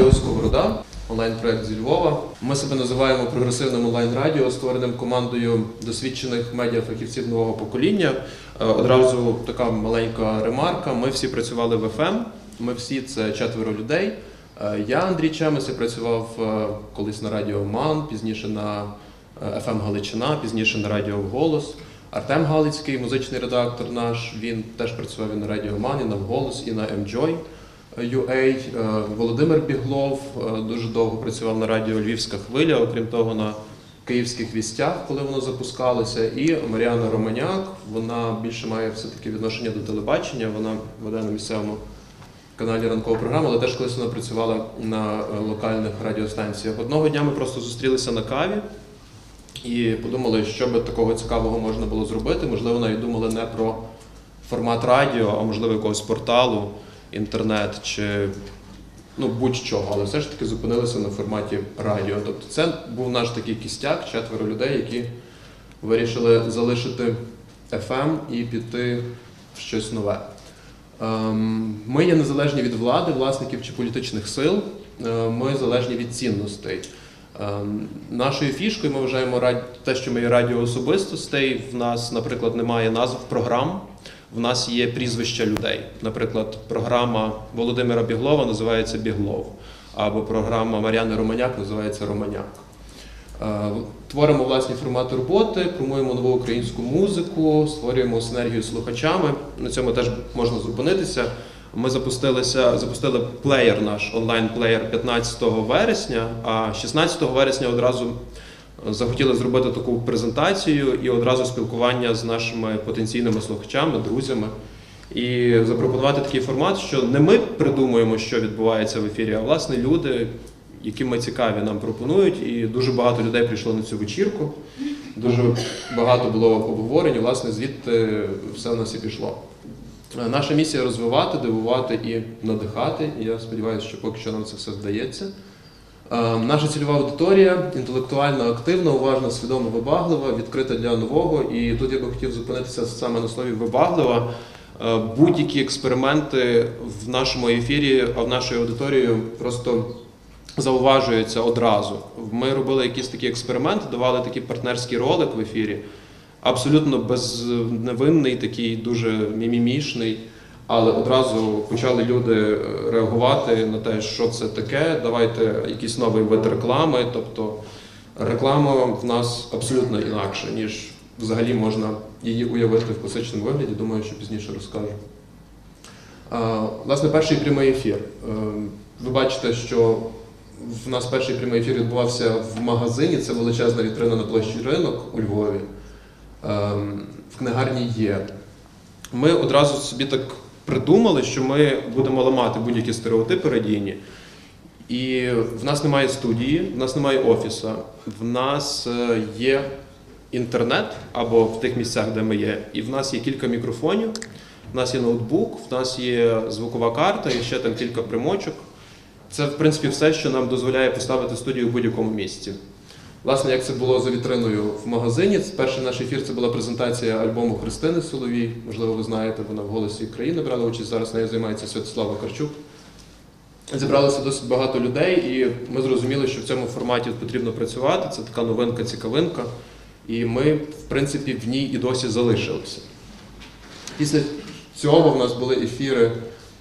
Радіо Сковорода, онлайн-проект зі Львова. Ми себе називаємо прогресивним онлайн-радіо, створеним командою досвідчених медіафахівців нового покоління. Е, Одразу така маленька ремарка. Ми всі працювали в ФМ. Ми всі це четверо людей. Е, Я Андрій Чемес, я працював е, колись на радіо Ман, пізніше на ФМ Галичина, пізніше на радіо Голос. Артем Галицький, музичний редактор наш, він теж працював і на радіо Ман, і на Голос, і на Enjoy. UA, Е, Володимир Біглов е, дуже довго працював на радіо Львівська хвиля, окрім того, на київських вістях, коли воно запускалося. І Маріана Романяк, вона більше має все-таки відношення до телебачення, вона веде на місцевому каналі ранкова програма, але теж колись вона працювала на е, локальних радіостанціях. Одного дня ми просто зустрілися на каві і подумали, що би такого цікавого можна було зробити. Можливо, навіть думали не про формат радіо, а можливо якогось порталу, інтернет чи ну, будь-чого, але все ж таки зупинилися на форматі радіо. Тобто це був наш такий кістяк, четверо людей, які вирішили залишити FM і піти в щось нове. Ем, Ми є незалежні від влади, власників чи політичних сил. Е, Ми залежні від цінностей. Ем, Нашою фішкою ми вважаємо те, що ми є радіо особистостей. В нас, наприклад, немає назв програм. В нас є прізвища людей. Наприклад, програма Володимира Біглова називається Біглов, або програма Мар'яни Романяк називається Романяк. Е, Творимо власні формати роботи, промуємо нову українську музику, створюємо синергію з слухачами. На цьому теж можна зупинитися. Ми запустилися, запустили плеєр наш онлайн-плеєр 15 вересня, а 16 вересня одразу захотіли зробити таку презентацію і одразу спілкування з нашими потенційними слухачами, друзями. І запропонувати такий формат, що не ми придумуємо, що відбувається в ефірі, а власне люди, які ми цікаві, нам пропонують. І дуже багато людей прийшло на цю вечірку. Дуже багато було обговорень. і, Власне, звідти все в нас і пішло. Е, Наша місія розвивати, дивувати і надихати. І я сподіваюся, що поки що нам це все вдається. Е, Наша цільова аудиторія інтелектуально активна, уважна, свідома, вибаглива, відкрита для нового. І тут я би хотів зупинитися саме на слові вибаглива. Е, Будь-які експерименти в нашому ефірі, а в нашою аудиторією просто зауважуються одразу. Ми робили якісь такі експерименти, давали такий партнерський ролик в ефірі, абсолютно безневинний, такий дуже мімімішний. Але одразу почали люди реагувати на те, що це таке. Давайте якийсь новий вид реклами. Тобто реклама в нас абсолютно інакша, ніж взагалі можна її уявити в класичному вигляді. Думаю, що пізніше розкажу. Власне, перший прямий ефір. Е, Ви бачите, що в нас перший прямий ефір відбувався в магазині. Це величезна вітрина на площі ринок у Львові. Ем, В книгарні є. Ми одразу собі так придумали, що ми будемо ламати будь-які стереотипи радійні. І в нас немає студії, в нас немає офісу, в нас е, є інтернет або в тих місцях, де ми є, і в нас є кілька мікрофонів, в нас є ноутбук, в нас є звукова карта і ще там кілька примочок. Це, в принципі, все, що нам дозволяє поставити студію в будь-якому місці. Власне, як це було за вітриною в магазині. Перший наш ефір це була презентація альбому Христини Соловій. Можливо, ви знаєте, вона в голосі країни брала участь. Зараз нею займається Святослава Карчук. Зібралося досить багато людей, і ми зрозуміли, що в цьому форматі потрібно працювати. Це така новинка, цікавинка. І ми, в принципі, в ній і досі залишилися. Після цього в нас були ефіри,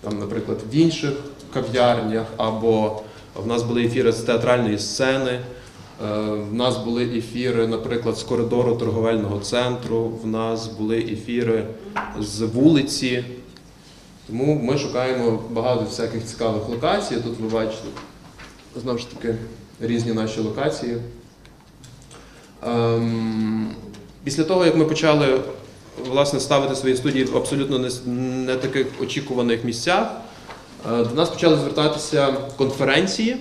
там, наприклад, в інших кав'ярнях, або в нас були ефіри з театральної сцени. Е, В нас були ефіри, наприклад, з коридору торговельного центру, в нас були ефіри з вулиці. Тому ми шукаємо багато всяких цікавих локацій. Тут ви бачите знову ж таки різні наші локації. Ем, Після того, як ми почали власне ставити свої студії в абсолютно не, таких очікуваних місцях, е, до нас почали звертатися конференції,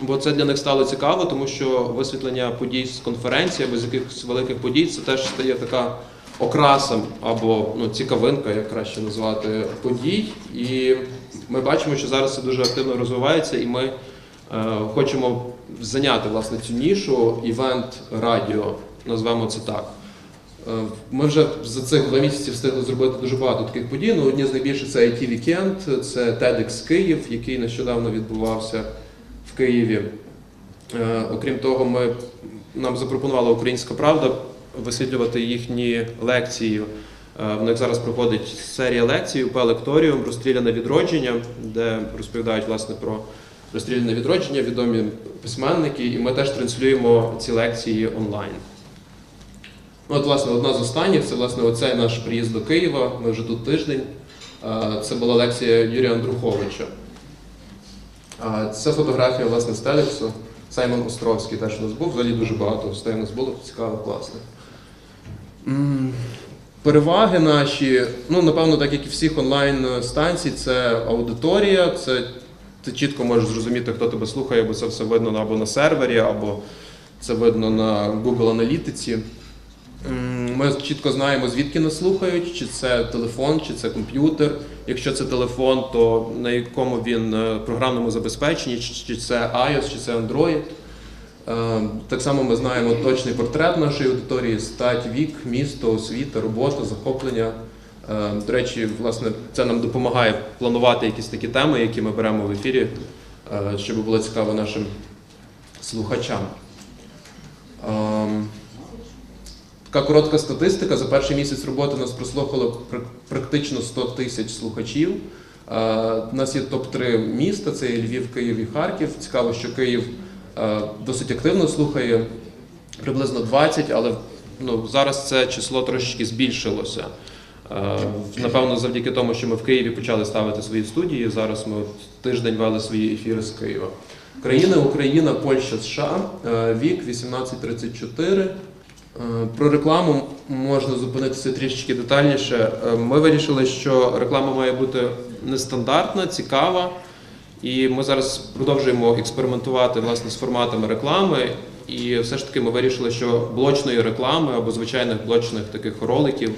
бо це для них стало цікаво, тому що висвітлення подій з конференції або з якихось великих подій це теж стає така окраса або ну, цікавинка, як краще назвати, подій. І ми бачимо, що зараз це дуже активно розвивається, і ми е, хочемо зайняти власне цю нішу івент радіо, назвемо це так. Е, Ми вже за цих два місяці встигли зробити дуже багато таких подій. Ну, одні з найбільших це IT Weekend, це TEDx Київ, який нещодавно відбувався в Києві. Е, Окрім того, ми, нам запропонувала Українська Правда висвітлювати їхні лекції. Е, В них зараз проходить серія лекцій УП Лекторіум Розстріляне відродження, де розповідають власне про розстріляне відродження, відомі письменники, і ми теж транслюємо ці лекції онлайн. От, власне, одна з останніх це власне оцей наш приїзд до Києва. Ми вже тут тиждень. Е, Це була лекція Юрія Андруховича. Це фотографія власне з Телексу. Саймон Островський теж у нас був. Взагалі дуже багато гостей у нас було, цікаво, класно. Переваги наші, ну напевно, так як і всіх онлайн-станцій, це аудиторія, це ти чітко можеш зрозуміти, хто тебе слухає, бо це все видно або на сервері, або це видно на Google аналітиці. Ми чітко знаємо, звідки нас слухають, чи це телефон, чи це комп'ютер. Якщо це телефон, то на якому він е, програмному забезпеченні, чи це iOS, чи це Android. Е, Так само ми знаємо точний портрет нашої аудиторії, стать, вік, місто, освіта, робота, захоплення. Е, До речі, власне, це нам допомагає планувати якісь такі теми, які ми беремо в ефірі, щоб було цікаво нашим слухачам. Така коротка статистика. За перший місяць роботи нас прослухало практично 100 тисяч слухачів. У нас є топ-3 міста: це Львів, Київ і Харків. Цікаво, що Київ досить активно слухає, приблизно 20, але ну, зараз це число трошечки збільшилося. Напевно, завдяки тому, що ми в Києві почали ставити свої студії. Зараз ми тиждень вели свої ефіри з Києва. Країни Україна, Польща, США, вік 18-34. Е, Про рекламу можна зупинитися трішечки детальніше. Е, Ми вирішили, що реклама має бути нестандартна, цікава, і ми зараз продовжуємо експериментувати власне з форматами реклами. І все ж таки ми вирішили, що блочної реклами або звичайних блочних таких роликів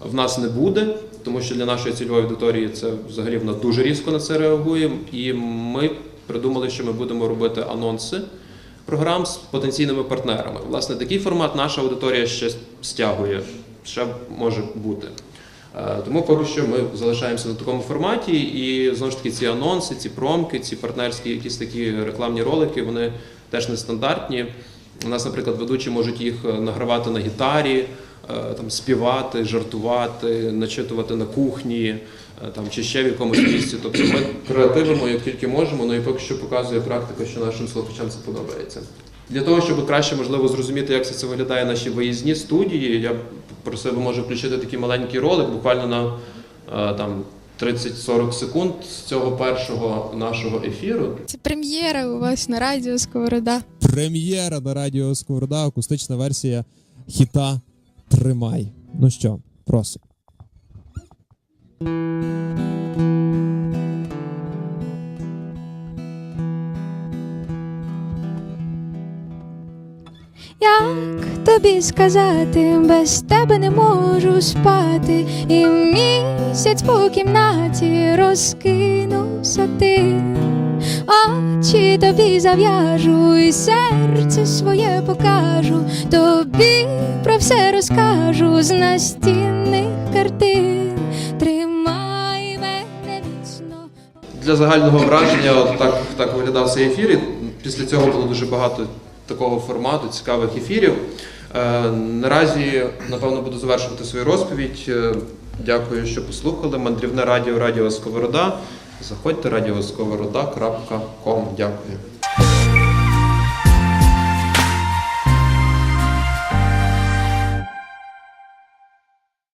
в нас не буде, тому що для нашої цільової аудиторії це взагалі вона дуже різко на це реагує. І ми придумали, що ми будемо робити анонси програм з потенційними партнерами. Власне, такий формат наша аудиторія ще стягує, ще може бути. Е, Тому поки що ми залишаємося на такому форматі, і знову ж таки ці анонси, ці промки, ці партнерські якісь такі рекламні ролики, вони теж нестандартні. У нас, наприклад, ведучі можуть їх е, награвати на гітарі, там співати, жартувати, начитувати на кухні е, там чи ще в якомусь місці. Тобто ми креативимо як тільки можемо, ну і поки що показує практика, що нашим слухачам це подобається. Для того, щоб краще можливо зрозуміти, як це, це виглядає наші виїзні студії, я просив би може включити такий маленький ролик, буквально на е, там 30-40 секунд з цього першого нашого ефіру. Це прем'єра у вас на радіо Сковорода. Прем'єра на радіо Сковорода, акустична версія хіта Тримай. Ну що, просимо. Як тобі сказати, без тебе не можу спати, і місяць по кімнаті розкинувся ти. Очі тобі зав'яжу, і серце своє покажу, тобі про все розкажу з настінних картин. Тримай мене міцно. Для загального враження от так, так виглядав цей ефір. І після цього було дуже багато такого формату, цікавих ефірів. Е, наразі, напевно, буду завершувати свою розповідь. Е, дякую, що послухали. Мандрівне радіо Радіо Сковорода. Заходьте радіосковорода.ком. Дякую.